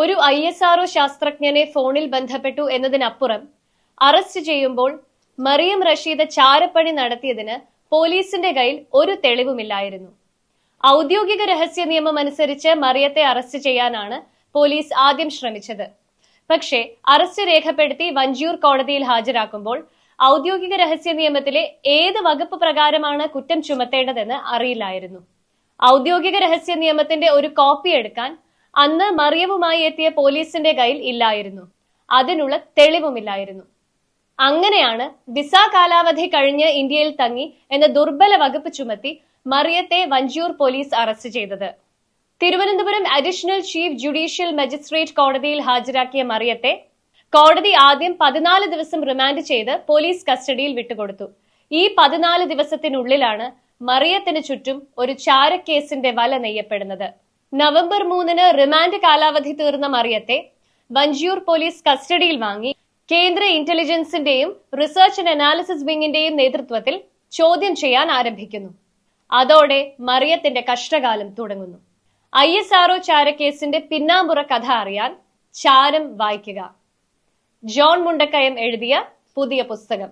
ഒരു I S RO ശാസ്ത്രജ്ഞനെ ഫോണിൽ ബന്ധപ്പെട്ടു എന്നതിനപ്പുറം അറസ്റ്റ് ചെയ്യുമ്പോൾ മറിയം റഷീദ് ചാരപ്പണി നടത്തിയതിന് പോലീസിന്റെ കയ്യിൽ ഒരു തെളിവുമില്ലായിരുന്നു. ഔദ്യോഗിക രഹസ്യ നിയമം അനുസരിച്ച് മറിയത്തെ അറസ്റ്റ് ചെയ്യാനാണ് പോലീസ് ആദ്യം ശ്രമിച്ചത്. പക്ഷേ അറസ്റ്റ് രേഖപ്പെടുത്തി വഞ്ചിയൂർ കോടതിയിൽ ഹാജരാക്കുമ്പോൾ ഔദ്യോഗിക രഹസ്യ നിയമത്തിലെ ഏത് വകുപ്പ് പ്രകാരമാണ് കുറ്റം ചുമത്തേണ്ടതെന്ന് അറിയില്ലായിരുന്നു. ഔദ്യോഗിക രഹസ്യ നിയമത്തിന്റെ ഒരു കോപ്പി എടുക്കാൻ അന്ന് മറിയവുമായി എത്തിയ പോലീസിന്റെ കയ്യിൽ ഇല്ലായിരുന്നു. അതിനുള്ള തെളിവുമില്ലായിരുന്നു. അങ്ങനെയാണ് വിസ കാലാവധി കഴിഞ്ഞ് ഇന്ത്യയിൽ തങ്ങി എന്ന ദുർബല വകുപ്പ് ചുമത്തി മറിയത്തെ വഞ്ചിയൂർ പോലീസ് അറസ്റ്റ് ചെയ്തത്. Thiruvananthapuram additional chief judicial magistrate കോടതിയിൽ ഹാജരാക്കിയ മറിയത്തെ കോടതി ആദ്യം പതിനാല് ദിവസം റിമാൻഡ് ചെയ്ത് പോലീസ് കസ്റ്റഡിയിൽ വിട്ടുകൊടുത്തു. ഈ പതിനാല് ദിവസത്തിനുള്ളിലാണ് മറിയത്തിന് ചുറ്റും ഒരു ചാരക്കേസിന്റെ വല നെയ്യപ്പെടുന്നത്. നവംബർ മൂന്നിന് റിമാൻഡ് കാലാവധി തീർന്ന മറിയത്തെ വഞ്ചിയൂർ പോലീസ് കസ്റ്റഡിയിൽ വാങ്ങി. കേന്ദ്ര ഇന്റലിജൻസിന്റെയും റിസർച്ച് ആൻഡ് അനാലിസിസ് വിങ്ങിന്റെയും നേതൃത്വത്തിൽ ചോദ്യം ചെയ്യാൻ ആരംഭിക്കുന്നു. അതോടെ മറിയത്തിന്റെ കഷ്ടകാലം തുടങ്ങുന്നു. ഐ എസ് ആർഒ ചാരക്കേസിന്റെ പിന്നാമ്പുറ കഥ അറിയാൻ ചാരം വായിക്കുക. ജോൺ മുണ്ടക്കയം എഴുതിയ പുതിയ പുസ്തകം.